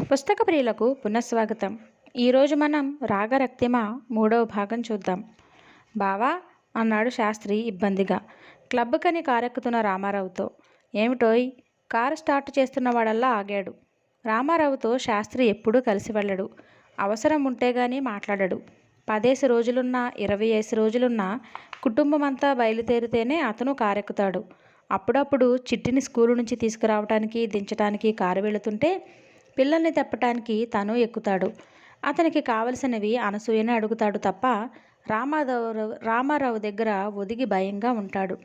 పుస్తక ప్రియులకు పునఃస్వాగతం. ఈరోజు మనం రాగరక్తిమ మూడవ భాగం చూద్దాం. బావా అన్నాడు శాస్త్రి ఇబ్బందిగా. క్లబ్ కని కారెక్కుతున్న రామారావుతో. ఏమిటోయ్? కారు స్టార్ట్ చేస్తున్నవాడల్లా ఆగాడు. రామారావుతో శాస్త్రి ఎప్పుడూ కలిసి వెళ్ళడు. అవసరం ఉంటే గానీ మాట్లాడడు. పదేసి రోజులున్నా ఇరవై ఐదు రోజులున్నా కుటుంబం అంతా బయలుదేరితేనే అతను కారెక్కుతాడు. అప్పుడప్పుడు చిట్టిని స్కూలు నుంచి తీసుకురావడానికి దించడానికి కారు వెళుతుంటే పిల్లల్ని తెప్పటానికి తను ఎక్కుతాడు. అతనికి కావలసినవి అనసూయనే అడుగుతాడు తప్ప రామారావు రామారావు దగ్గర ఒదిగి భయంగా ఉంటాడు.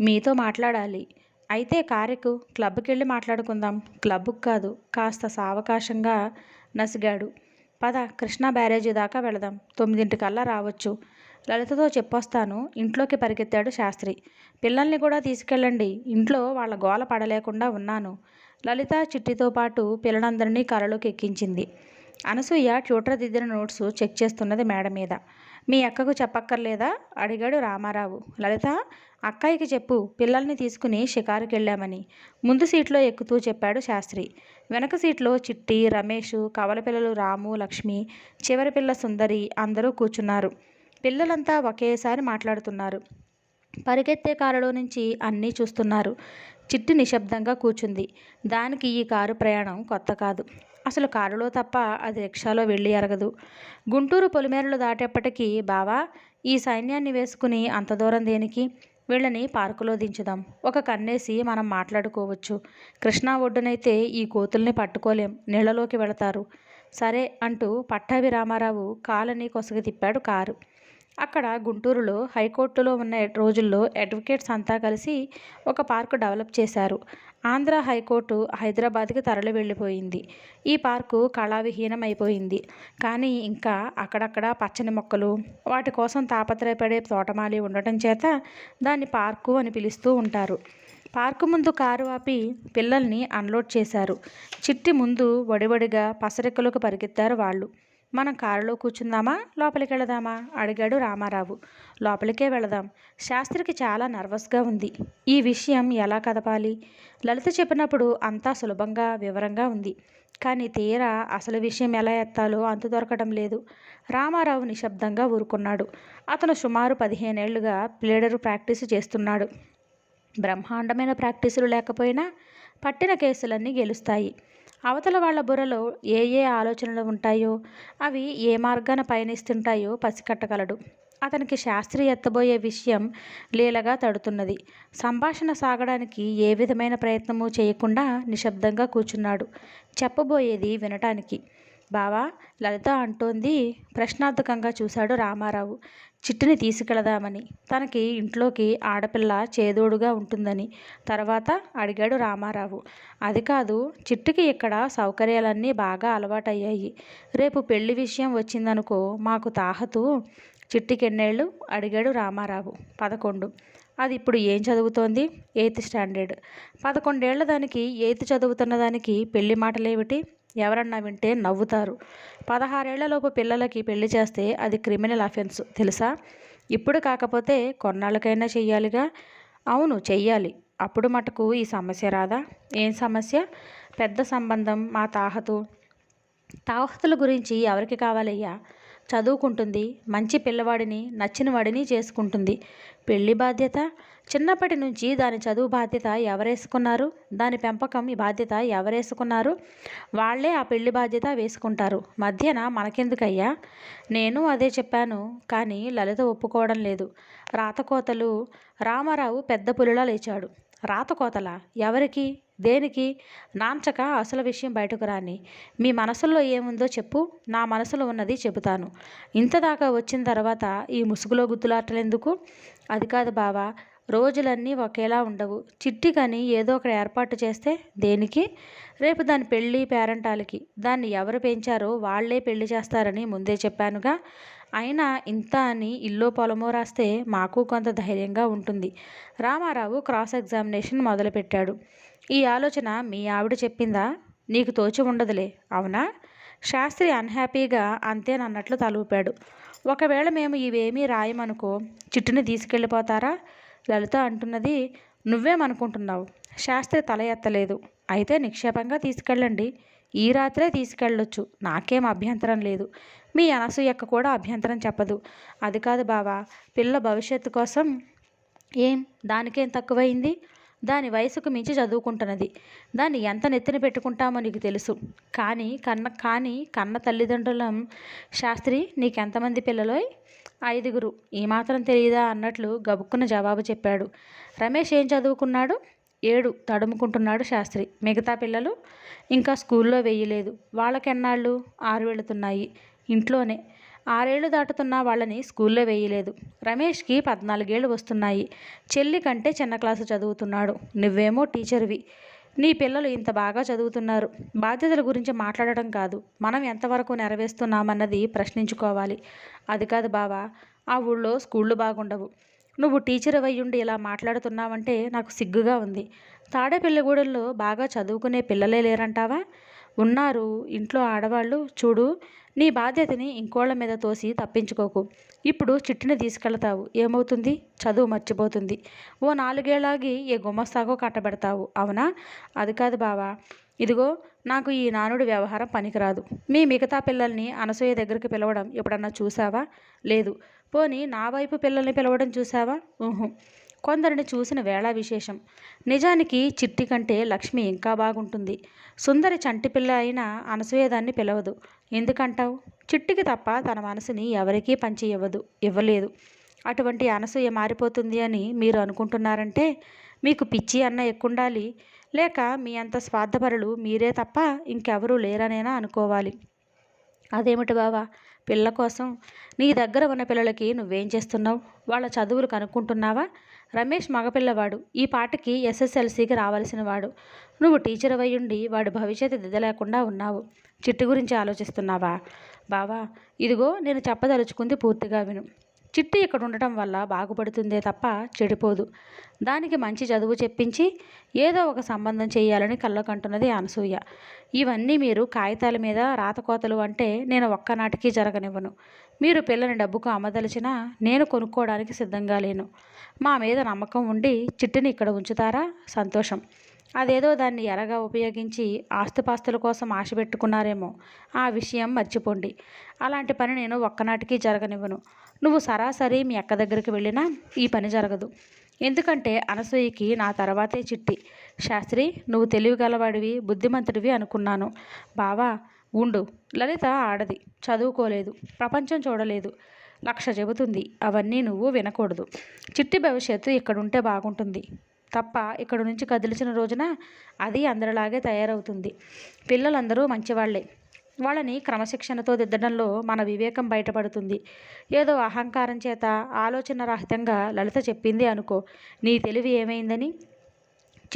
మీతో మాట్లాడాలి. అయితే కారెకు క్లబ్కి వెళ్ళి మాట్లాడుకుందాం. క్లబ్కు కాదు కాస్త సావకాశంగా నసిగాడు. పద కృష్ణా బ్యారేజీ దాకా వెళదాం. తొమ్మిదింటికల్లా రావచ్చు. లలితతో చెప్పొస్తాను. ఇంట్లోకి పరిగెత్తాడు శాస్త్రి. పిల్లల్ని కూడా తీసుకెళ్ళండి. ఇంట్లో వాళ్ళ గోల పడలేకుండా ఉన్నాను. లలిత చిట్టితో పాటు పిల్లలందరినీ కలలోకి ఎక్కించింది అనసూయ ట్యూటర్ దిద్దిన నోట్స్ చెక్ చేస్తున్నది మేడ మీద మీ అక్కకు చెప్పక్కర్లేదా? అడిగాడు రామారావు. లలిత అక్కాయికి చెప్పు పిల్లల్ని తీసుకుని షికారుకి వెళ్ళామని ముందు సీట్లో ఎక్కుతూ చెప్పాడు శాస్త్రి. వెనక సీట్లో చిట్టి రమేష్ కవల పిల్లలు రాము లక్ష్మి చివరి పిల్ల సుందరి అందరూ కూర్చున్నారు. పిల్లలంతా ఒకేసారి మాట్లాడుతున్నారు. పరిగెత్తే కారులో నుంచి అన్నీ చూస్తున్నారు. చిట్టి నిశ్శబ్దంగా కూర్చుంది. దానికి ఈ కారు ప్రయాణం కొత్త కాదు. అసలు కారులో తప్ప అది రిక్షాలో వెళ్ళి ఎరగదు. గుంటూరు పొలిమేరలు దాటేప్పటికీ బావా ఈ సైన్యాన్ని వేసుకుని అంత దూరం దేనికి? వీళ్ళని పార్కులో దించుదాం. ఒక కన్నేసి మనం మాట్లాడుకోవచ్చు. కృష్ణా ఒడ్డునైతే ఈ కోతుల్ని పట్టుకోలేం. నీళ్ళలోకి వెళతారు. సరే అంటూ పట్టాభి రామారావు కాలని కొసగ తిప్పాడు కారు. అక్కడ గుంటూరులో హైకోర్టులో ఉన్న రోజుల్లో అడ్వకేట్స్ అంతా కలిసి ఒక పార్కు డెవలప్ చేశారు. ఆంధ్ర హైకోర్టు హైదరాబాద్కి తరలి వెళ్ళిపోయింది. ఈ పార్కు కళావిహీనం అయిపోయింది కానీ ఇంకా అక్కడక్కడ పచ్చని మొక్కలు వాటి కోసం తాపత్రయపడే తోటమాలి ఉండటం చేత దాన్ని పార్కు అని పిలుస్తూ ఉంటారు. పార్కు ముందు కారు ఆపి పిల్లల్ని అన్లోడ్ చేశారు. చిట్టి ముందు వడివడిగా పసరెక్కలకు పరిగెత్తారు వాళ్ళు. మనం కారులో కూర్చుందామా? లోపలికి వెళదామా? అడిగాడు రామారావు. లోపలికే వెళదాం. శాస్త్రికి చాలా నర్వస్గా ఉంది. ఈ విషయం ఎలా కదపాలి? లలిత చెప్పినప్పుడు అంతా సులభంగా వివరంగా ఉంది. కానీ తీరా అసలు విషయం ఎలా ఎత్తాలో అంతు దొరకడం లేదు. రామారావు నిశ్శబ్దంగా ఊరుకున్నాడు. అతను సుమారు పదిహేనేళ్ళుగా ప్లేడరు ప్రాక్టీసు చేస్తున్నాడు. బ్రహ్మాండమైన ప్రాక్టీసులు లేకపోయినా పట్టిన కేసులన్నీ గెలుస్తాయి. అవతల వాళ్ళ బుర్రలో ఏ ఏ ఆలోచనలు ఉంటాయో అవి ఏ మార్గాన పయనిస్తుంటాయో పసికట్టగలడు. అతనికి శాస్త్రి ఎత్తబోయే విషయం లీలగా తడుతున్నది. సంభాషణ సాగడానికి ఏ విధమైన ప్రయత్నము చేయకుండా నిశ్శబ్దంగా కూర్చున్నాడు. చెప్పబోయేది వినటానికి. బావా లలిత అంటోంది ప్రశ్నార్థకంగా చూశాడు రామారావు. చిట్టుని తీసుకెళదామని. తనకి ఇంట్లోకి ఆడపిల్ల చేదోడుగా ఉంటుందని. తర్వాత అడిగాడు రామారావు. అది కాదు చిట్టుకి ఇక్కడ సౌకర్యాలన్నీ బాగా అలవాటయ్యాయి. రేపు పెళ్ళి విషయం వచ్చిందనుకో మాకు తాహతు చిట్టుకి ఎన్నేళ్ళు అడిగాడు రామారావు. పదకొండు. అది ఇప్పుడు ఏం చదువుతోంది? Eighth standard. పదకొండేళ్ళ దానికి ఎయిత్ చదువుతున్న దానికి పెళ్ళి మాటలేమిటి? ఎవరన్నా వింటే నవ్వుతారు. పదహారేళ్ళలోపు పిల్లలకి పెళ్ళి చేస్తే అది క్రిమినల్ అఫెన్స్ తెలుసా? ఇప్పుడు కాకపోతే కొన్నాళ్ళకైనా చెయ్యాలిగా? అవును చెయ్యాలి. అప్పుడు మటుకు ఈ సమస్య రాదా? ఏం సమస్య? పెద్ద సంబంధం మా తాహతు. తాహతుల గురించి ఎవరికి కావాలయ్యా? చదువుకుంటుంది మంచి పిల్లవాడిని నచ్చిన వాడిని చేసుకుంటుంది. పెళ్ళి బాధ్యత? చిన్నప్పటి నుంచి దాని చదువు బాధ్యత ఎవరేసుకున్నారు? దాని పెంపకం ఈ బాధ్యత ఎవరేసుకున్నారు? వాళ్ళే ఆ పెళ్ళి బాధ్యత వేసుకుంటారు. మధ్యన మనకెందుకయ్యా? నేను అదే చెప్పాను కానీ లలిత ఒప్పుకోవడం లేదు. రాతకోతలు. రామారావు పెద్ద పులిలా లేచాడు. రాతకోతల? ఎవరికి? దేనికి? నాంచక అసలు విషయం బయటకు రాని. మీ మనసులో ఏముందో చెప్పు. నా మనసులో ఉన్నది చెబుతాను. ఇంతదాకా వచ్చిన తర్వాత ఈ ముసుగులో గుద్దులాటలెందుకు అది కాదు బావా రోజులన్నీ ఒకేలా ఉండవు. చిట్టి కానీ ఏదో ఒక ఏర్పాటు చేస్తే దేనికి? రేపు దాని పెళ్ళి పేరంటాలకి. దాన్ని ఎవరు పెంచారో వాళ్ళే పెళ్ళి చేస్తారని ముందే చెప్పానుగా. అయినా ఇంత అని ఇల్లో పొలమో రాస్తే మాకు కొంత ధైర్యంగా ఉంటుంది. రామారావు క్రాస్ ఎగ్జామినేషన్ మొదలుపెట్టాడు. ఈ ఆలోచన మీ ఆవిడ చెప్పిందా? నీకు తోచి ఉండదులే అవునా? శాస్త్రి అన్హ్యాపీగా అంతేనన్నట్లు తలూపాడు. ఒకవేళ మేము ఇవేమీ రాయమనుకో చిట్టుని తీసుకెళ్ళిపోతారా? లలిత అంటున్నది నువ్వేమనుకుంటున్నావు? శాస్త్రి తల ఎత్తలేదు. అయితే నిక్షేపంగా తీసుకెళ్ళండి. ఈ రాత్రే తీసుకెళ్ళొచ్చు. నాకేం అభ్యంతరం లేదు. మీ అనసూయక్క కూడా అభ్యంతరం చెప్పదు. అది కాదు బావా పిల్ల భవిష్యత్తు కోసం ఏం? దానికేం తక్కువైంది? దాని వయసుకు మించి చదువుకుంటున్నది. దాన్ని ఎంత నెత్తిన పెట్టుకుంటామో నీకు తెలుసు. కానీ కన్న కానీ కన్న తల్లిదండ్రులం శాస్త్రి నీకెంతమంది పిల్లలోయ్? ఐదుగురు. ఈ మాత్రం తెలియదా అన్నట్లు గబుక్కున జవాబు చెప్పాడు. రమేష్ ఏం చదువుకున్నాడు? ఏడు. తడుముకుంటున్నాడు శాస్త్రి. మిగతా పిల్లలు ఇంకా స్కూల్లో వేయలేదు. వాళ్ళకెన్నాళ్ళు? ఆరు వెళుతున్నాయి. ఇంట్లోనే. ఆరేళ్ళు దాటుతున్న వాళ్ళని స్కూల్లో వేయలేదు. రమేష్కి పద్నాలుగేళ్ళు వస్తున్నాయి. చెల్లి కంటే చిన్న క్లాసు చదువుతున్నాడు. నువ్వేమో టీచర్వి. నీ పిల్లలు ఇంత బాగా చదువుతున్నారు. బాధ్యతల గురించి మాట్లాడటం కాదు. మనం ఎంతవరకు నెరవేరుస్తున్నామన్నది ప్రశ్నించుకోవాలి. అది కాదు బావా ఆ ఊళ్ళో స్కూళ్ళు బాగుండవు. నువ్వు టీచర్ అయ్యుండి ఇలా మాట్లాడుతున్నావంటే నాకు సిగ్గుగా ఉంది. తాడేపల్లిగూడెంలో బాగా చదువుకునే పిల్లలే లేరంటావా? ఉన్నారు. ఇంట్లో ఆడవాళ్ళు చూడు నీ బాధ్యతని ఇంకోళ్ళ మీద తోసి తప్పించుకోకు. ఇప్పుడు చిట్టుని తీసుకెళ్తావు. ఏమవుతుంది? చదువు మర్చిపోతుంది. ఓ నాలుగేళ్ళాగి ఏ గుమస్తాకో కట్టబెడతావు. అవునా? అది కాదు బావా. ఇదిగో నాకు ఈ నానుడి వ్యవహారం పనికిరాదు. మీ మిగతా పిల్లల్ని అనసూయ దగ్గరికి పిలవడం ఎప్పుడన్నా చూసావా? లేదు. పోనీ నా వైపు పిల్లల్ని పిలవడం చూసావా? ఊహు. కొందరిని చూసిన వేళ విశేషం నిజానికి చిట్టి కంటే లక్ష్మి ఇంకా బాగుంటుంది. సుందరి చంటి పిల్ల అయినా అనసూయ దాన్ని పిలవదు. ఎందుకంటావు? చిట్టికి తప్ప తన మనసుని ఎవరికీ పంచి ఇవ్వదు ఇవ్వలేదు. అటువంటి అనసూయ మారిపోతుంది అని మీరు అనుకుంటున్నారంటే మీకు పిచ్చి అన్న ఎక్కుండాలి. లేక మీ అంత స్వార్థపరులు మీరే తప్ప ఇంకెవరూ లేరనేనా అనుకోవాలి. అదేమిటి బావా? పిల్ల కోసం నీ దగ్గర ఉన్న పిల్లలకి నువ్వేం చేస్తున్నావు? వాళ్ళ చదువులు కనుక్కుంటున్నావా? రమేష్ మగపిల్లవాడు. ఈ పాటకి ఎస్ఎస్ఎల్సీకి రావాల్సిన వాడు నువ్వు టీచర్ అయ్యుండి వాడు భవిష్యత్తు దిద్దలేకుండా ఉన్నావు. చిట్టు గురించి ఆలోచిస్తున్నావా? బావా ఇదిగో నేను చెప్పదలుచుకుంది పూర్తిగా విను. చిట్టి ఇక్కడ ఉండటం వల్ల బాగుపడుతుందే తప్ప చెడిపోదు. దానికి మంచి చదువు చెప్పించి ఏదో ఒక సంబంధం చేయాలని కళ్ళకంటున్నది అనసూయ. ఇవన్నీ మీరు కాగితాల మీద రాతకోతలు అంటే నేను ఒక్కనాటికి జరగనివ్వను. మీరు పిల్లని డబ్బుకు అమ్మదలిచినా నేను కొనుక్కోవడానికి సిద్ధంగా లేను. మా మీద నమ్మకం ఉండి చిట్టిని ఇక్కడ ఉంచుతారా? సంతోషం. అదేదో దాన్ని ఎరగా ఉపయోగించి ఆస్తుపాస్తుల కోసం ఆశ పెట్టుకున్నారేమో. ఆ విషయం మర్చిపోండి. అలాంటి పని నేను ఒక్కనాటికి జరగనివ్వను. నువ్వు సరాసరి మీ అక్క దగ్గరికి వెళ్ళినా ఈ పని జరగదు. ఎందుకంటే అనసూయకి నా తర్వాతే చిట్టి. శాస్త్రి నువ్వు తెలివిగలవాడివి బుద్ధిమంతుడివి అనుకున్నాను. బావా ఉండు. లలిత ఆడది. చదువుకోలేదు. ప్రపంచం చూడలేదు. లక్ష చెబుతుంది. అవన్నీ నువ్వు వినకూడదు. చిట్టి భవిష్యత్తు ఇక్కడుంటే బాగుంటుంది. తప్ప ఇక్కడ నుంచి కదిలిచిన రోజున అది అందరిలాగే తయారవుతుంది. పిల్లలందరూ మంచివాళ్ళే. వాళ్ళని క్రమశిక్షణతో దిద్దడంలో మన వివేకం బయటపడుతుంది. ఏదో అహంకారం చేత ఆలోచన రహితంగా లలిత చెప్పింది అనుకో. నీ తెలివి ఏమైందని?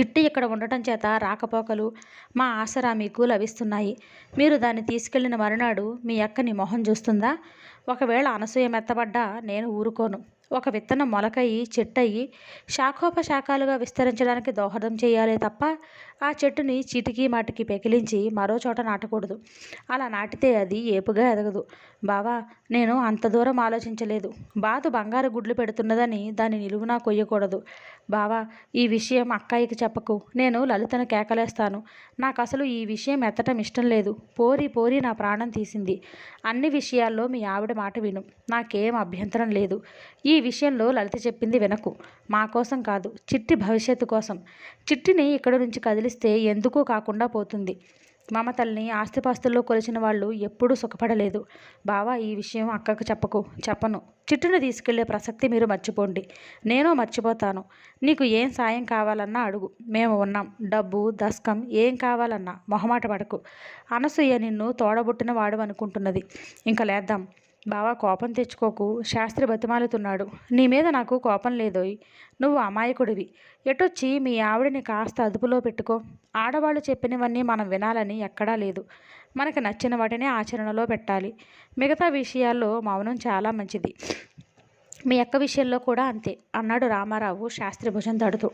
చిట్టి ఇక్కడ ఉండటం చేత రాకపోకలు మా ఆసరా మీకు లభిస్తున్నాయి. మీరు దాన్ని తీసుకెళ్ళిన మరునాడు మీ అక్కని మొహం చూస్తుందా? ఒకవేళ అనసూయ మెత్తబడ్డా నేను ఊరుకోను. ఒక విత్తనం మొలకయి చెట్టయి శాఖోపశాఖాలుగా విస్తరించడానికి దోహదం చేయాలే తప్ప ఆ చెట్టుని చీటికి మాటికి పెకిలించి మరో చోట నాటకూడదు. అలా నాటితే అది ఏపుగా ఎదగదు. బావా నేను అంత దూరం ఆలోచించలేదు. బాతు బంగారు గుడ్లు పెడుతున్నదని దాని నిలువునా కొయ్యకూడదు. బావా ఈ విషయం అక్కాయికి చెప్పకు. నేను లలితను కేకలేస్తాను. నాకు అసలు ఈ విషయం ఎత్తటం ఇష్టం లేదు. పోరి పోరి నా ప్రాణం తీసింది. అన్ని విషయాల్లో మీ ఆవిడ మాట విను. నాకేం అభ్యంతరం లేదు. ఈ ఈ విషయంలో లలిత చెప్పింది వెనకు. మా కోసం కాదు చిట్టి భవిష్యత్తు కోసం. చిట్టిని ఇక్కడ నుంచి కదిలిస్తే ఎందుకో కాకుండా పోతుంది. మమతల్ని ఆస్తిపాస్తుల్లో కొలిచిన వాళ్ళు ఎప్పుడూ సుఖపడలేదు. బావా ఈ విషయం అక్కకు చెప్పకు చెప్పను. చిట్టును తీసుకెళ్ళే ప్రసక్తి మీరు మర్చిపోండి. నేను మర్చిపోతాను. నీకు ఏం సాయం కావాలన్నా అడుగు. మేము ఉన్నాం. డబ్బు దస్కం ఏం కావాలన్నా మొహమాట పడకు. అనసూయ నిన్ను తోడబుట్టిన వాడు అనుకుంటున్నది. ఇంకా లేద్దాం. బావా కోపం తెచ్చుకోకు శాస్త్రి బతిమాలుతున్నాడు. నీ మీద నాకు కోపం లేదోయ్ నువ్వు అమాయకుడివి. ఎటొచ్చి మీ ఆవిడని కాస్త అదుపులో పెట్టుకో. ఆడవాళ్ళు చెప్పినవన్నీ మనం వినాలని ఎక్కడా లేదు. మనకు నచ్చిన వాటిని ఆచరణలో పెట్టాలి. మిగతా విషయాల్లో మౌనం చాలా మంచిది. మీ అక్క విషయంలో కూడా అంతే అన్నాడు రామారావు శాస్త్రి భుజం తడుతూ.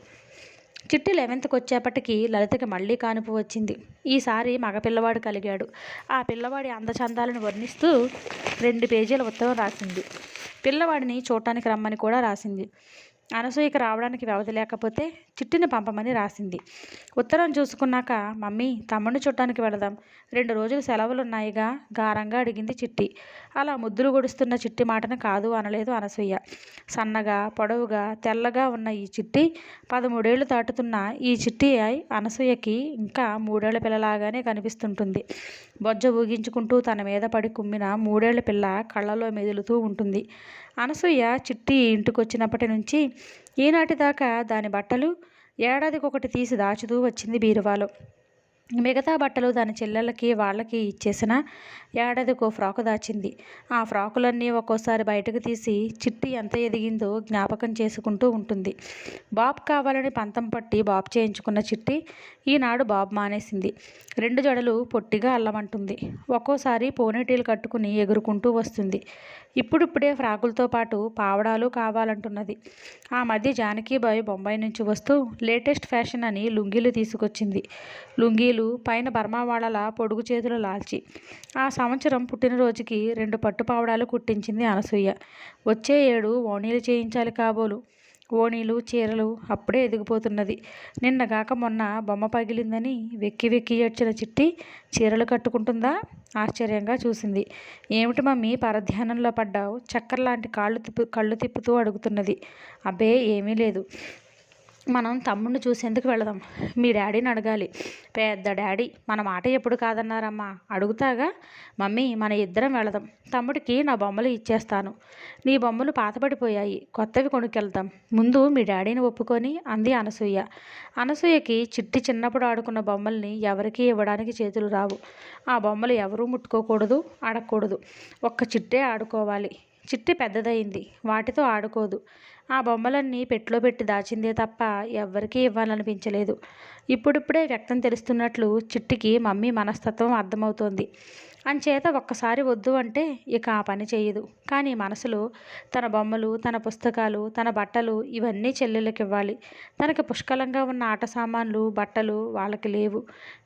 చిట్టి లెవెన్త్కి వచ్చేపటికి లలితకి మళ్ళీ కానుపు వచ్చింది. ఈసారి మగపిల్లవాడు కలిగాడు. ఆ పిల్లవాడి అందచందాలను వర్ణిస్తూ రెండు పేజీల ఉత్తరం రాసింది. పిల్లవాడిని చూడటానికి రమ్మని కూడా రాసింది. అనసూయకి రావడానికి వ్యవధి లేకపోతే చిట్టిని పంపమని రాసింది. ఉత్తరం చూసుకున్నాక మమ్మీ తమ్ముడిని చుట్టానికి వెళదాం. రెండు రోజులు సెలవులు ఉన్నాయిగా గారంగా అడిగింది చిట్టి. అలా ముద్దులు గొడుస్తున్న చిట్టి మాటను కాదు అనలేదు అనసూయ. సన్నగా పొడవుగా తెల్లగా ఉన్న ఈ చిట్టి పదమూడేళ్ళు దాటుతున్న ఈ చిట్టి అయి అనసూయకి ఇంకా మూడేళ్ళ పిల్లలాగానే కనిపిస్తుంటుంది. బొజ్జ ఊగించుకుంటూ తన మీద పడి కుమ్మిన మూడేళ్ళ పిల్ల కళ్ళలో మెదులుతూ ఉంటుంది. అనసూయ చిట్టి ఇంటికొచ్చినప్పటి నుంచి ఈనాటి దాకా దాని బట్టలు ఏడాదికొకటి తీసి దాచుతూ వచ్చింది బీరువాలో. మిగతా బట్టలు దాని చెల్లెళ్ళకి వాళ్ళకి ఇచ్చేసిన ఏడాదికో ఫ్రాకు దాచింది. ఆ ఫ్రాకులన్నీ ఒక్కోసారి బయటకు తీసి చిట్టి ఎంత ఎదిగిందో జ్ఞాపకం చేసుకుంటూ ఉంటుంది. బాబ్ కావాలని పంతం పట్టి బాబ్ చేయించుకున్న చిట్టి ఈనాడు బాబ్ మానేసింది. రెండు జడలు పొట్టిగా అల్లమంటుంది. ఒక్కోసారి పోనీటీలు కట్టుకుని ఎగురుకుంటూ వస్తుంది. ఇప్పుడిప్పుడే ఫ్రాకులతో పాటు పావడాలు కావాలంటున్నది. ఆ మధ్య జానకీబాయ్ బొంబాయి నుంచి వస్తూ లేటెస్ట్ ఫ్యాషన్ అని లుంగీలు తీసుకొచ్చింది. లుంగీలు పైన బర్మావాడల పొడుగు చేతులు లాల్చి ఆ సంవత్సరం పుట్టినరోజుకి రెండు పట్టు పావడాలు కుట్టించింది అనసూయ. వచ్చే ఏడు ఓణీలు చేయించాలి కాబోలు. ఓణీలు చీరలు అప్పుడే ఎదిగిపోతున్నది. నిన్నగాక మొన్న బొమ్మ పగిలిందని వెక్కి వెక్కి ఏడ్చిన చిట్టి చీరలు కట్టుకుంటుందా? ఆశ్చర్యంగా చూసింది. ఏమిటి మమ్మీ పరధ్యానంలో పడ్డావు? చక్కర్లాంటి కాళ్ళు తిప్పు కళ్ళు తిప్పుతూ అడుగుతున్నది. అబ్బే ఏమీ లేదు. మనం తమ్ముడిని చూసేందుకు వెళదాం? మీ డాడీని అడగాలి. పెద్ద డాడీ మన మాట ఎప్పుడు కాదన్నారమ్మా? అడుగుతాగా? మమ్మీ మన ఇద్దరం వెళదాం. తమ్ముడికి నా బొమ్మలు ఇచ్చేస్తాను. నీ బొమ్మలు పాతపడిపోయాయి కొత్తవి కొనుక్కెళ్తాం ముందు మీ డాడీని ఒప్పుకొని అంది అనసూయ. అనసూయకి చిట్టి చిన్నప్పుడు ఆడుకున్న బొమ్మల్ని ఎవరికీ ఇవ్వడానికి చేతులు రావు. ఆ బొమ్మలు ఎవరూ ముట్టుకోకూడదు అడగకూడదు. ఒక్క చిట్టే ఆడుకోవాలి. చిట్టి పెద్దదయింది. వాటితో ఆడుకోదు. ఆ బొమ్మలన్నీ పెట్టులో పెట్టి దాచిందే తప్ప ఎవ్వరికీ ఇవ్వాలనిపించలేదు. ఇప్పుడిప్పుడే వ్యక్తం తెలుస్తున్నట్లు చిట్టికి మమ్మీ మనస్తత్వం అర్థమవుతోంది. అంచేత ఒక్కసారి వద్దు అంటే ఇక ఆ పని చేయదు. కానీ మనసులో తన బొమ్మలు తన పుస్తకాలు తన బట్టలు ఇవన్నీ చెల్లెళ్ళకి ఇవ్వాలి తనకి పుష్కలంగా ఉన్న ఆట సామాన్లు బట్టలు వాళ్ళకి లేవు.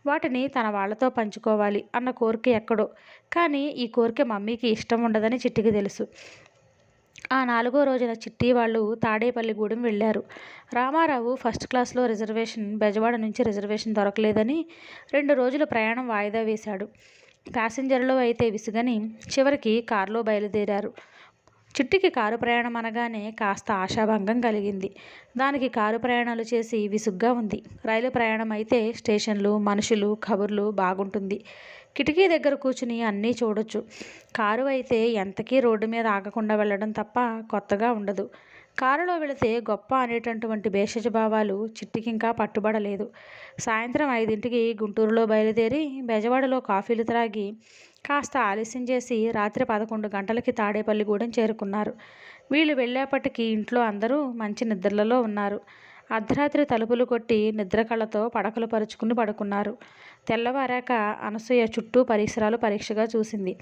వాటిని తన వాళ్ళతో పంచుకోవాలి అన్న కోరిక ఎక్కడో. కానీ ఈ కోరిక మమ్మీకి ఇష్టం ఉండదని చిట్టికి తెలుసు. ఆ నాలుగో రోజున చిట్టి వాళ్ళు తాడేపల్లిగూడెం వెళ్ళారు. రామారావు ఫస్ట్ క్లాస్లో రిజర్వేషన్ బెజవాడ నుంచి రిజర్వేషన్ దొరకలేదని రెండు రోజులు ప్రయాణం వాయిదా వేశాడు. ప్యాసింజర్లో అయితే విసుగని చివరికి కారులో బయలుదేరారు. చిట్టికి కారు ప్రయాణం అనగానే కాస్త ఆశాభంగం కలిగింది. దానికి కారు ప్రయాణాలు చేసి విసుగ్గా ఉంది. రైలు ప్రయాణం అయితే స్టేషన్లు మనుషులు కబుర్లు బాగుంటుంది. కిటికీ దగ్గర కూర్చుని అన్నీ చూడొచ్చు. కారు అయితే ఎంతకీ రోడ్డు మీద ఆగకుండా వెళ్ళడం తప్ప కొత్తగా ఉండదు. కారులో వెళితే గొప్ప అనేటటువంటి భేషజ భావాలు చిట్టికింకా పట్టుబడలేదు. సాయంత్రం ఐదింటికి గుంటూరులో బయలుదేరి బెజవాడలో కాఫీలు త్రాగి కాస్త ఆలస్యం చేసి రాత్రి పదకొండు గంటలకి తాడేపల్లిగూడెం చేరుకున్నారు. వీళ్ళు వెళ్ళేపటికి ఇంట్లో అందరూ మంచి నిద్రలలో ఉన్నారు. అర్ధరాత్రి తలుపులు కొట్టి నిద్రకళతో పడకలు పరుచుకుని పడుకున్నారు. తెల్లవారాక అనసూయ చుట్టూ పరిసరాలు పరీక్షగా చూసింది.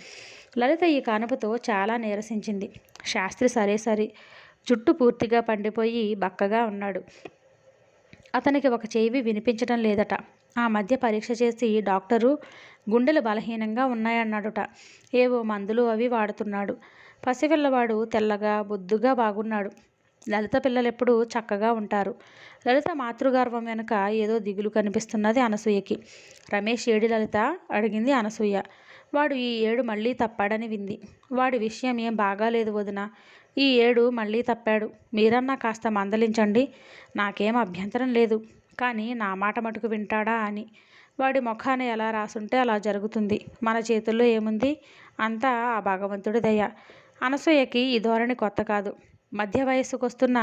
లలిత ఈ కానుపుతో చాలా నీరసించింది. శాస్త్రి సరే సరి. జుట్టు పూర్తిగా పండిపోయి బక్కగా ఉన్నాడు. అతనికి ఒక చెవి వినిపించడం లేదట. ఆ మధ్య పరీక్ష చేసి డాక్టరు గుండెలు బలహీనంగా ఉన్నాయన్నాడుట. ఏవో మందులు అవి వాడుతున్నాడు. పసిపిల్లవాడు తెల్లగా బొద్దుగా బాగున్నాడు. లలిత పిల్లలు ఎప్పుడూ చక్కగా ఉంటారు. లలిత మాతృగర్వం వెనుక ఏదో దిగులు కనిపిస్తున్నది అనసూయకి. రమేష్ ఏడి లలిత? అడిగింది అనసూయ. వాడు ఈ ఏడు మళ్ళీ తప్పాడని వింది. వాడి విషయం ఏం బాగాలేదు వదిన. ఈ ఏడు మళ్ళీ తప్పాడు. మీరన్నా కాస్త మందలించండి. నాకేం అభ్యంతరం లేదు. కానీ నా మాట మటుకు వింటాడా అని. వాడి ముఖాన ఎలా రాసుంటే అలా జరుగుతుంది. మన చేతుల్లో ఏముంది? అంతా ఆ భగవంతుడి దయ. అనసూయకి ఈ ధోరణి కొత్త కాదు. మధ్య వయస్సుకొస్తున్న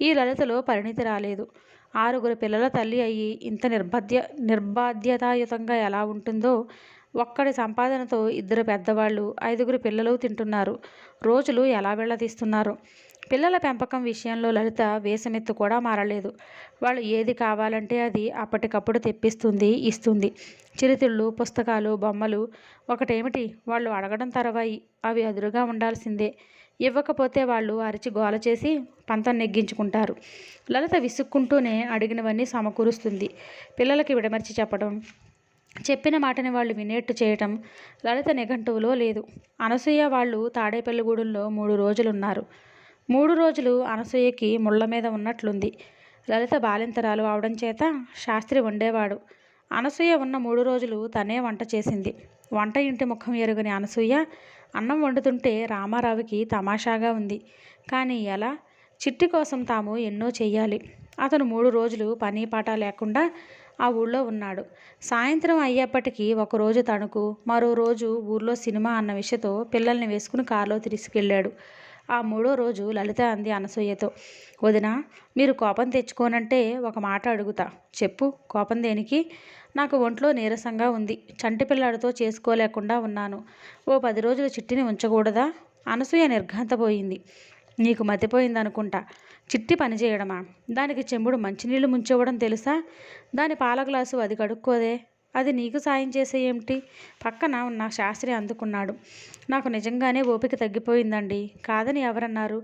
ఈ లలితలో పరిణితి రాలేదు. ఆరుగురు పిల్లల తల్లి అయ్యి ఇంత నిర్బాధ్య నిర్బాధ్యతాయుతంగా ఎలా ఉంటుందో ఒక్కడి సంపాదనతో ఇద్దరు పెద్దవాళ్ళు ఐదుగురు పిల్లలు తింటున్నారు. రోజులు ఎలా వెళ్ళదీస్తున్నారు పిల్లల పెంపకం విషయంలో లలిత వేసమెత్తు కూడా మారలేదు. వాళ్ళు ఏది కావాలంటే అది అప్పటికప్పుడు తెప్పిస్తుంది ఇస్తుంది. చిరుతిళ్ళు పుస్తకాలు బొమ్మలు. ఒకటేమిటి? వాళ్ళు అడగడం తర్వాయి. అవి అదురుగా ఉండాల్సిందే. ఇవ్వకపోతే వాళ్ళు అరిచి గోల చేసి పంతం నెగ్గించుకుంటారు. లలిత విసుక్కుంటూనే అడిగినవన్నీ సమకూరుస్తుంది. పిల్లలకి విడమర్చి చెప్పడం చెప్పిన మాటని వాళ్ళు వినేట్టు చేయటం లలిత నిఘంటువులో లేదు. అనసూయ వాళ్ళు తాడేపల్లిగూడెంలో మూడు రోజులున్నారు. మూడు రోజులు అనసూయకి ముళ్ళ మీద ఉన్నట్లుంది. లలిత బాలింతరాలు అవడం చేత శాస్త్రి వండేవాడు అనసూయ ఉన్న మూడు రోజులు తనే వంట చేసింది. వంట ఇంటి ముఖం ఎరుగని అనసూయ అన్నం వండుతుంటే రామారావుకి తమాషాగా ఉంది. కానీ ఎలా? చిట్టి కోసం తాము ఎన్నో చెయ్యాలి. అతను మూడు రోజులు పని పాట లేకుండా ఆ ఊళ్ళో ఉన్నాడు. సాయంత్రం అయ్యేప్పటికీ ఒకరోజు తణుకు మరో రోజు ఊర్లో సినిమా అన్న విషయంతో పిల్లల్ని వేసుకుని కారులో తీసుకెళ్ళాడు. ఆ మూడో రోజు లలిత అంది అనసూయతో వదిన మీరు కోపం తెచ్చుకోనంటే ఒక మాట అడుగుతా. చెప్పు కోపం దేనికి? నాకు ఒంట్లో నీరసంగా ఉంది. చంటి పిల్లాడితో చేసుకోలేకుండా ఉన్నాను. ఓ పది రోజులు చిట్టిని ఉంచకూడదా? అనసూయ నిర్ఘాంతపోయింది. నీకు మతిపోయిందనుకుంటా. చిట్టి పని చేయడమా? దానికి చెంబుడు మంచినీళ్ళు ముంచివ్వడం తెలుసా? దాని పాల గ్లాసు అది కడుక్కోదే? అది నీకు సాయం చేసే ఏమిటి? పక్కన ఉన్న శాస్త్రి అందుకున్నాడు. నాకు నిజంగానే ఓపిక తగ్గిపోయిందండి. కాదని ఎవరన్నారు?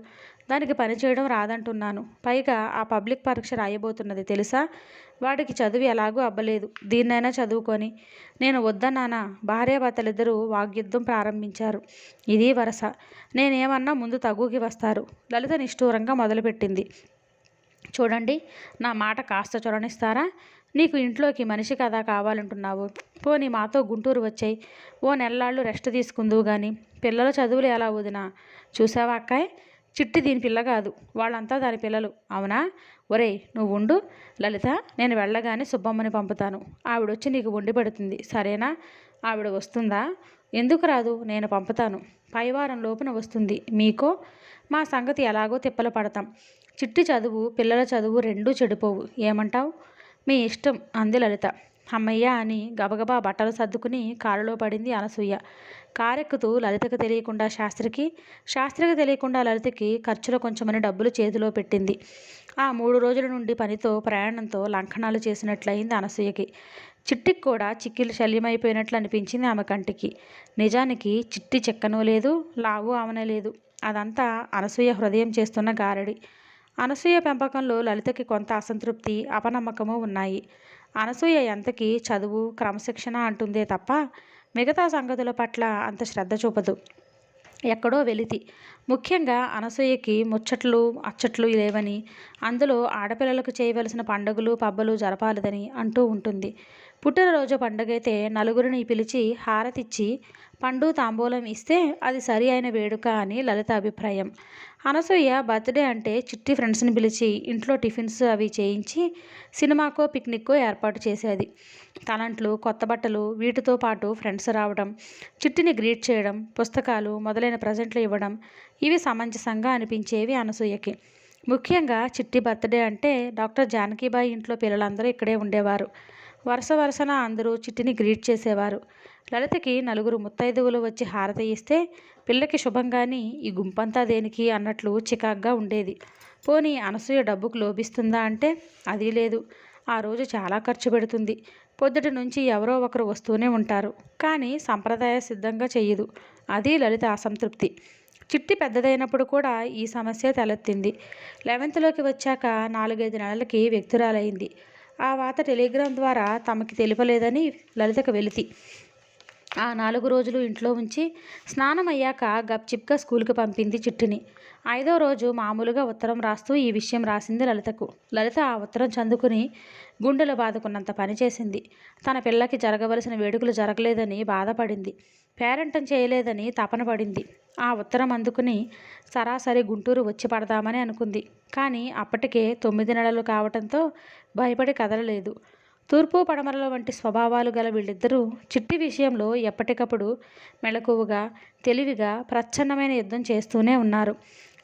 దానికి పనిచేయడం రాదంటున్నాను. పైగా ఆ పబ్లిక్ పరీక్ష రాయబోతున్నది తెలుసా? వాడికి చదువు ఎలాగూ అవ్వలేదు దీన్నైనా చదువుకొని. నేను వద్దన్నానా? భార్యాభర్తలిద్దరూ వాగ్యుద్ధం ప్రారంభించారు. ఇది వరస. నేనేమన్నా ముందు తగుకి వస్తారు. లలిత నిష్ఠూరంగా మొదలుపెట్టింది. చూడండి నా మాట కాస్త చొరణిస్తారా నీకు ఇంట్లోకి మనిషి కదా కావాలంటున్నావు. పోనీ మాతో గుంటూరు వచ్చాయి. ఓ నెల్లాళ్ళు రెస్ట్ తీసుకుందువు కానీ పిల్లల చదువులు ఎలా వదినా? చూసావా అక్కాయ్? చిట్టి దీని పిల్ల కాదు. వాళ్ళంతా దాని పిల్లలు. అవునా? ఒరేయ్ నువ్వు ఉండు. లలిత నేను వెళ్ళగానే సుబ్బమ్మని పంపుతాను. ఆవిడొచ్చి నీకు వండి పెడుతుంది. సరేనా? ఆవిడ వస్తుందా? ఎందుకు రాదు? నేను పంపుతాను. పైవారం లోపున వస్తుంది. మీకో? మా సంగతి ఎలాగో తిప్పలు పడతాం. చిట్టి చదువు పిల్లల చదువు రెండూ చెడిపోవు. ఏమంటావు? మీ ఇష్టం అంది లలిత. అమ్మయ్య అని గబగబా బట్టలు సర్దుకుని కారులో పడింది అనసూయ. కారెక్కుతూ లలితకు తెలియకుండా శాస్త్రికి శాస్త్రికి తెలియకుండా లలితకి ఖర్చులో కొంచెమని డబ్బులు చేతిలో పెట్టింది. ఆ మూడు రోజుల నుండి పనితో ప్రయాణంతో లంఘనాలు చేసినట్లయింది అనసూయకి. చిట్టికి కూడా చిక్కిలు శల్యమైపోయినట్లు అనిపించింది ఆమె కంటికి. నిజానికి చిట్టి చెక్కనూ లేదు లావు ఆమెనే లేదు. అదంతా అనసూయ హృదయం చేస్తున్న గారడి. అనసూయ పెంపకంలో లలితకి కొంత అసంతృప్తి అపనమ్మకము ఉన్నాయి. అనసూయ ఎంతకీ చదువు క్రమశిక్షణ అంటుందే తప్ప మిగతా సంగతుల పట్ల అంత శ్రద్ధ చూపదు. ఎక్కడో వెలితి. ముఖ్యంగా అనసూయకి ముచ్చట్లు అచ్చట్లు లేవని అందులో ఆడపిల్లలకు చేయవలసిన పండుగలు పబ్బలు జరపాలదని అంటూ ఉంటుంది. పుట్టినరోజు పండగైతే నలుగురిని పిలిచి హారతిచ్చి పండు తాంబూలం ఇస్తే అది సరి అయిన వేడుక అని లలిత అభిప్రాయం. అనసూయ బర్త్డే అంటే చిట్టి ఫ్రెండ్స్ని పిలిచి ఇంట్లో టిఫిన్స్ అవి చేయించి సినిమాకో పిక్నిక్కో ఏర్పాటు చేసేది. తలంట్లు కొత్త బట్టలు వీటితో పాటు ఫ్రెండ్స్ రావడం చిట్టిని గ్రీట్ చేయడం పుస్తకాలు మొదలైన ప్రజెంట్లు ఇవ్వడం ఇవి సమంజసంగా అనిపించేవి అనసూయకి. ముఖ్యంగా చిట్టి బర్త్డే అంటే డాక్టర్ జానకీబాయి ఇంట్లో పిల్లలందరూ ఇక్కడే ఉండేవారు. వరుస వరుసన అందరూ చిట్టిని గ్రీట్ చేసేవారు. లలితకి నలుగురు ముత్తైదువులు వచ్చి హారతి ఇస్తే పిల్లకి శుభంగాని ఈ గుంపంతా దేనికి అన్నట్లు చికాగ్గా ఉండేది. పోనీ అనసూయ డబ్బుకు లోభిస్తుందా అంటే అది లేదు. ఆ రోజు చాలా ఖర్చు పెడుతుంది. పొద్దుటి నుంచి ఎవరో ఒకరు వస్తూనే ఉంటారు. కానీ సంప్రదాయ సిద్ధంగా చెయ్యదు. అది లలిత అసంతృప్తి. చిట్టి పెద్దదైనప్పుడు కూడా ఈ సమస్య తలెత్తింది. లెవెన్త్లోకి వచ్చాక నాలుగైదు నెలలకి వ్యక్తురాలైంది. ఆ వాత టెలిగ్రామ్ ద్వారా తమకి తెలిపలేదని లలితకు వెలితి. ఆ నాలుగు రోజులు ఇంట్లో ఉంచి స్నానం అయ్యాక గప్చిప్గా స్కూల్కి పంపింది చిట్టిని. ఐదో రోజు మామూలుగా ఉత్తరం రాస్తూ ఈ విషయం రాసింది లలితకు. లలిత ఆ ఉత్తరం చందుకుని గుండెలు బాదుకున్నంత పనిచేసింది తన పిల్లకి జరగవలసిన వేడుకలు జరగలేదని బాధపడింది. పేరెంటం చేయలేదని తపన పడింది. ఆ ఉత్తరం అందుకుని సరాసరి గుంటూరు వచ్చి పడదామని అనుకుంది. కానీ అప్పటికే తొమ్మిది నెలలు కావటంతో భయపడి కదలలేదు. తూర్పు పడమరల వంటి స్వభావాలు గల వీళ్ళిద్దరూ చిట్టి విషయంలో ఎప్పటికప్పుడు మెలకువగా తెలివిగా ప్రచ్ఛన్నమైన యుద్ధం చేస్తూనే ఉన్నారు.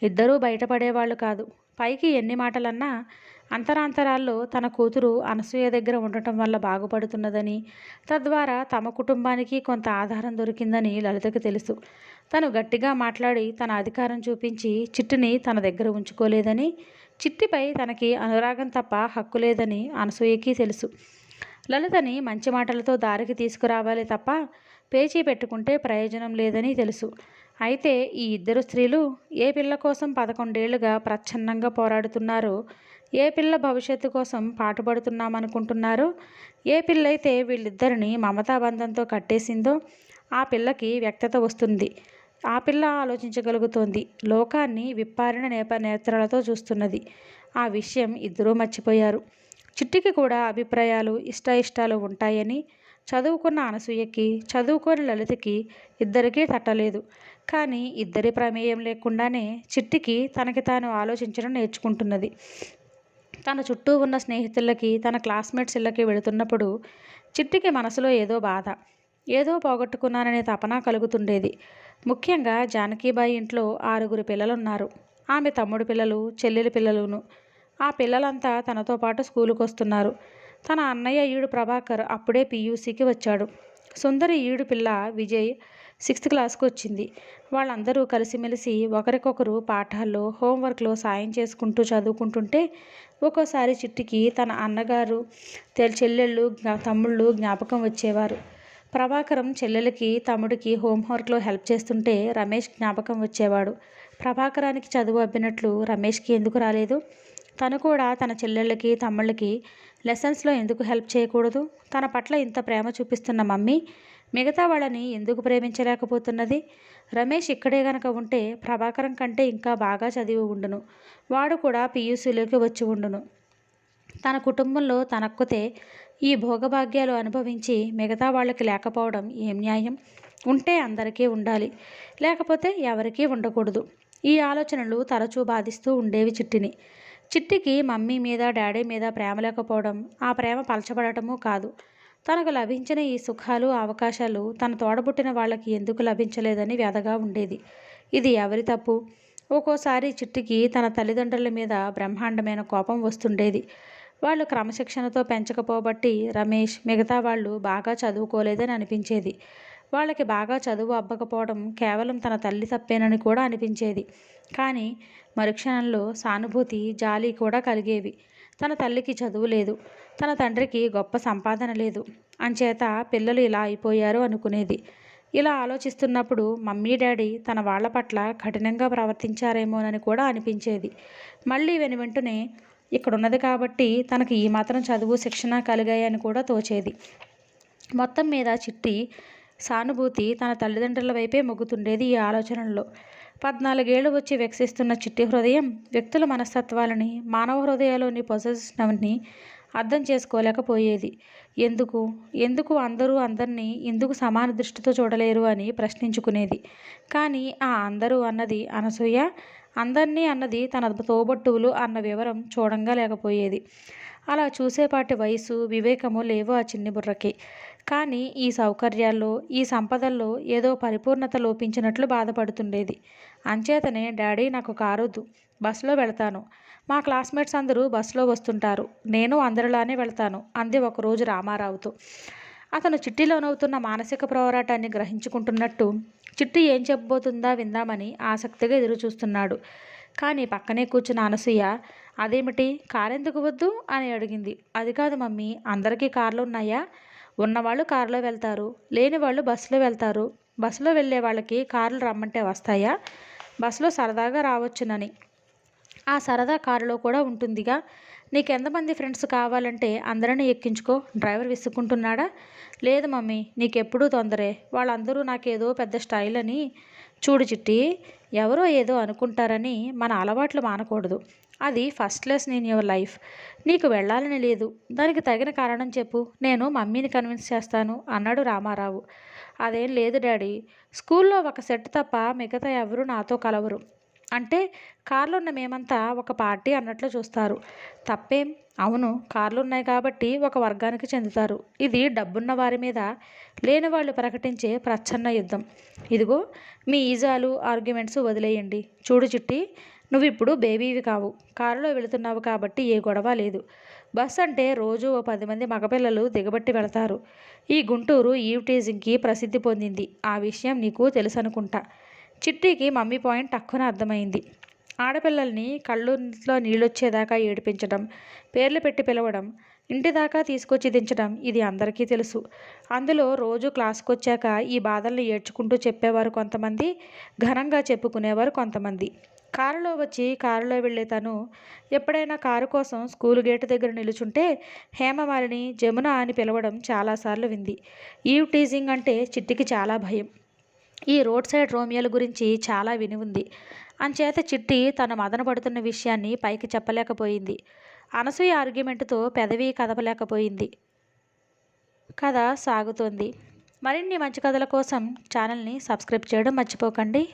ఇద్దరూ బయటపడేవాళ్ళు కాదు. పైకి ఎన్ని మాటలన్నా అంతరాంతరాల్లో తన కూతురు అనసూయ దగ్గర ఉండటం వల్ల బాగుపడుతున్నదని తద్వారా తమ కుటుంబానికి కొంత ఆధారం దొరికిందని లలితకు తెలుసు. తను గట్టిగా మాట్లాడి తన అధికారం చూపించి చిట్టిని తన దగ్గర ఉంచుకోలేదని చిట్టిపై తనకి అనురాగం తప్ప హక్కు లేదని అనసూయకి తెలుసు. లలితని మంచి మాటలతో దారికి తీసుకురావాలి తప్ప పేచీ పెట్టుకుంటే ప్రయోజనం లేదని తెలుసు. అయితే ఈ ఇద్దరు స్త్రీలు ఏ పిల్ల కోసం పదకొండేళ్ళుగా ప్రచ్ఛన్నంగా పోరాడుతున్నారో? ఏ పిల్ల భవిష్యత్తు కోసం పాటుపడుతున్నామనుకుంటున్నారో? ఏ పిల్లయితే వీళ్ళిద్దరిని మమతాబంధంతో కట్టేసిందో ఆ పిల్లకి వ్యక్తత వస్తుంది. ఆ పిల్ల ఆలోచించగలుగుతోంది. లోకాన్ని విప్పారిన నేప నేత్రాలతో చూస్తున్నది. ఆ విషయం ఇద్దరూ మర్చిపోయారు. చిట్టికి కూడా అభిప్రాయాలు ఇష్ట ఇష్టాలు ఉంటాయని చదువుకున్న అనసూయకి చదువుకోని లలితకి ఇద్దరికీ తట్టలేదు. కానీ ఇద్దరి ప్రమేయం లేకుండానే చిట్టికి తనకి తాను ఆలోచించడం నేర్చుకుంటున్నది. తన చుట్టూ ఉన్న స్నేహితులకి తన క్లాస్మేట్స్ ఇళ్ళకి వెళుతున్నప్పుడు చిట్టికి మనసులో ఏదో బాధ. ఏదో పోగొట్టుకున్నాననే తపన కలుగుతుండేది. ముఖ్యంగా జానకీబాయి ఇంట్లో ఆరుగురు పిల్లలున్నారు. ఆమె తమ్ముడు పిల్లలు చెల్లెలి పిల్లలును. ఆ పిల్లలంతా తనతో పాటు స్కూలుకు వస్తున్నారు తన అన్నయ్య ఈడు ప్రభాకర్ అప్పుడే పీయూసీకి వచ్చాడు. సుందరి ఈడు పిల్ల విజయ్ సిక్స్త్ క్లాస్కి వచ్చింది. వాళ్ళందరూ కలిసిమెలిసి ఒకరికొకరు పాఠాల్లో హోంవర్క్లో సాయం చేసుకుంటూ చదువుకుంటుంటే ఒక్కోసారి చిట్టికి తన అన్నగారు చెల్లెళ్ళు తమ్ముళ్ళు జ్ఞాపకం వచ్చేవారు. ప్రభాకరం చెల్లెలకి తమ్ముడికి హోంవర్క్లో హెల్ప్ చేస్తుంటే రమేష్ జ్ఞాపకం వచ్చేవాడు. ప్రభాకరానికి చదువు అబ్బినట్లు రమేష్కి ఎందుకు రాలేదు? తను కూడా తన చెల్లెళ్ళకి తమ్ముళ్ళకి లెసన్స్లో ఎందుకు హెల్ప్ చేయకూడదు? తన పట్ల ఇంత ప్రేమ చూపిస్తున్న మమ్మీ మిగతా వాళ్ళని ఎందుకు ప్రేమించలేకపోతున్నది? రమేష్ ఇక్కడే గనక ఉంటే ప్రభాకరం కంటే ఇంకా బాగా చదివి ఉండును. వాడు కూడా పీయూసీలోకి వచ్చి ఉండును. తన కుటుంబంలో తనక్కుతే ఈ భోగభాగ్యాలు అనుభవించి మిగతా వాళ్ళకి లేకపోవడం ఏం న్యాయం? ఉంటే అందరికీ ఉండాలి. లేకపోతే ఎవరికీ ఉండకూడదు. ఈ ఆలోచనలు తరచూ బాధిస్తూ ఉండేవి చిట్టిని. చిట్టికి మమ్మీ మీద డాడీ మీద ప్రేమ లేకపోవడం ఆ ప్రేమ పలచబడటము కాదు. తనకు లభించిన ఈ సుఖాలు అవకాశాలు తన తోడబుట్టిన వాళ్ళకి ఎందుకు లభించలేదని వ్యధగా ఉండేది. ఇది ఎవరి తప్పు? ఒక్కోసారి చిట్టికి తన తల్లిదండ్రుల మీద బ్రహ్మాండమైన కోపం వస్తుండేది. వాళ్ళు క్రమశిక్షణతో పెంచకపోబట్టి రమేష్ మిగతా వాళ్ళు బాగా చదువుకోలేదని అనిపించేది. వాళ్ళకి బాగా చదువు అబ్బకపోవడం కేవలం తన తల్లి తప్పేనని కూడా అనిపించేది. కానీ మరుక్షణంలో సానుభూతి జాలి కూడా కలిగేవి. తన తల్లికి చదువు లేదు. తన తండ్రికి గొప్ప సంపాదన లేదు. అంచేత పిల్లలు ఇలా అయిపోయారు అనుకునేది. ఇలా ఆలోచిస్తున్నప్పుడు మమ్మీ డాడీ తన వాళ్ళ పట్ల కఠినంగా ప్రవర్తించారేమోనని కూడా అనిపించేది. మళ్ళీ వెను వెంటనే ఇక్కడ ఉన్నది కాబట్టి తనకు ఈ మాత్రం చదువు శిక్షణ కలిగాయని కూడా తోచేది. మొత్తం మీద చిట్టి సానుభూతి తన తల్లిదండ్రుల వైపే మొగ్గుతుండేది ఈ ఆలోచనల్లో. పద్నాలుగేళ్ళు వచ్చి వికసిస్తున్న చిట్టి హృదయం వ్యక్తుల మనస్తత్వాలని మానవ హృదయాలోని పొసెసివ్ని అర్థం చేసుకోలేకపోయేది. ఎందుకు? ఎందుకు అందరూ అందరినీ ఎందుకు సమాన దృష్టితో చూడలేరు అని ప్రశ్నించుకునేది. కానీ ఆ అందరూ అన్నది అనసూయ అందరినీ అన్నది తన తోబట్టువులు అన్న వివరం చూడంగా లేకపోయేది. అలా చూసేపాటి వయసు వివేకము లేవు ఆ చిన్ని బుర్రకి. కానీ ఈ సౌకర్యాల్లో ఈ సంపదల్లో ఏదో పరిపూర్ణత లోపించినట్లు బాధపడుతుండేది. అంచేతనే డాడీ నాకు కారొద్దు బస్సులో వెళతాను. మా క్లాస్మేట్స్ అందరూ బస్సులో వస్తుంటారు. నేను అందరిలానే వెళ్తాను. అంది ఒకరోజు రామారావుతో. అతను చిట్టిలోనవుతున్న మానసిక పోరాటాన్ని గ్రహించుకుంటున్నట్టు చిట్టి ఏం చెప్పబోతుందా విందామని ఆసక్తిగా ఎదురుచూస్తున్నాడు. కానీ పక్కనే కూర్చున్న అనసూయ అదేమిటి? కారెందుకు వద్దు? అని అడిగింది. అది కాదు మమ్మీ అందరికీ కార్లు ఉన్నాయా ఉన్నవాళ్ళు కారులో వెళ్తారు. లేని వాళ్ళు బస్సులో వెళ్తారు. బస్సులో వెళ్ళే వాళ్ళకి కార్లు రమ్మంటే వస్తాయా? బస్సులో సరదాగా రావచ్చునని. ఆ సరదా కారులో కూడా ఉంటుందిగా. నీకెంతమంది ఫ్రెండ్స్ కావాలంటే అందరినీ ఎక్కించుకో. డ్రైవర్ విసుక్కుంటున్నాడా? లేదు మమ్మీ నీకెప్పుడూ తొందరే. వాళ్ళందరూ నాకేదో పెద్ద స్టైల్ అని చూడు చిట్టి ఎవరో ఏదో అనుకుంటారని మన అలవాట్లు మానకూడదు. అది ఫస్ట్ లెసన్ నేను యువర్ లైఫ్. నీకు వెళ్ళాలని లేదు. దానికి తగిన కారణం చెప్పు. నేను మమ్మీని కన్విన్స్ చేస్తాను అన్నాడు రామారావు. అదేం లేదు డాడీ. స్కూల్లో ఒక సెట్ తప్ప మిగతా ఎవరు నాతో కలవరు. అంటే కార్లు ఉన్న మేమంతా ఒక పార్టీ అన్నట్లు చూస్తారు. తప్పేం? అవును కార్లు ఉన్నాయి కాబట్టి ఒక వర్గానికి చెందుతారు. ఇది డబ్బున్న వారి మీద లేని వాళ్ళు ప్రకటించే ప్రచ్ఛన్న యుద్ధం. ఇదిగో మీ ఈజాలు ఆర్గ్యుమెంట్స్ వదిలేయండి. చూడు చిట్టి నువ్వు ఇప్పుడు బేబీవి కావు. కారులో వెళుతున్నావు కాబట్టి ఏ గొడవ లేదు. బస్ అంటే రోజు ఓ పది మంది మగపిల్లలు దిగబట్టి వెళతారు. ఈ గుంటూరు ఈవ్టీజింగ్కి ప్రసిద్ధి పొందింది. ఆ విషయం నీకు తెలుసు అనుకుంటా చిట్టికి మమ్మీ పాయింట్ టక్కున అర్థమైంది. ఆడపిల్లల్ని కళ్ళులో నీళ్ళొచ్చేదాకా ఏడిపించడం పేర్లు పెట్టి పిలవడం ఇంటి దాకా తీసుకొచ్చి దించడం ఇది అందరికీ తెలుసు. అందులో రోజు క్లాస్కి వచ్చాక ఈ బాధల్ని ఏడ్చుకుంటూ చెప్పేవారు కొంతమంది ఘనంగా చెప్పుకునేవారు కొంతమంది. కారులో వచ్చి కారులో వెళ్ళే తను ఎప్పుడైనా కారు కోసం స్కూల్ గేటు దగ్గర నిలుచుంటే హేమమాలిని జమున అని పిలవడం చాలాసార్లు వింది. ఈవ్ టీజింగ్ అంటే చిట్టికి చాలా భయం. ఈ రోడ్ సైడ్ రోమియోల గురించి చాలా విని ఉంది. అంచేత చిట్టి తను మదన పడుతున్న విషయాన్ని పైకి చెప్పలేకపోయింది. అనసూయ ఆర్గ్యుమెంట్తో పెదవి కదపలేకపోయింది. కథ సాగుతోంది. మరిన్ని మంచి కథల కోసం ఛానల్ని సబ్స్క్రైబ్ చేయడం మర్చిపోకండి.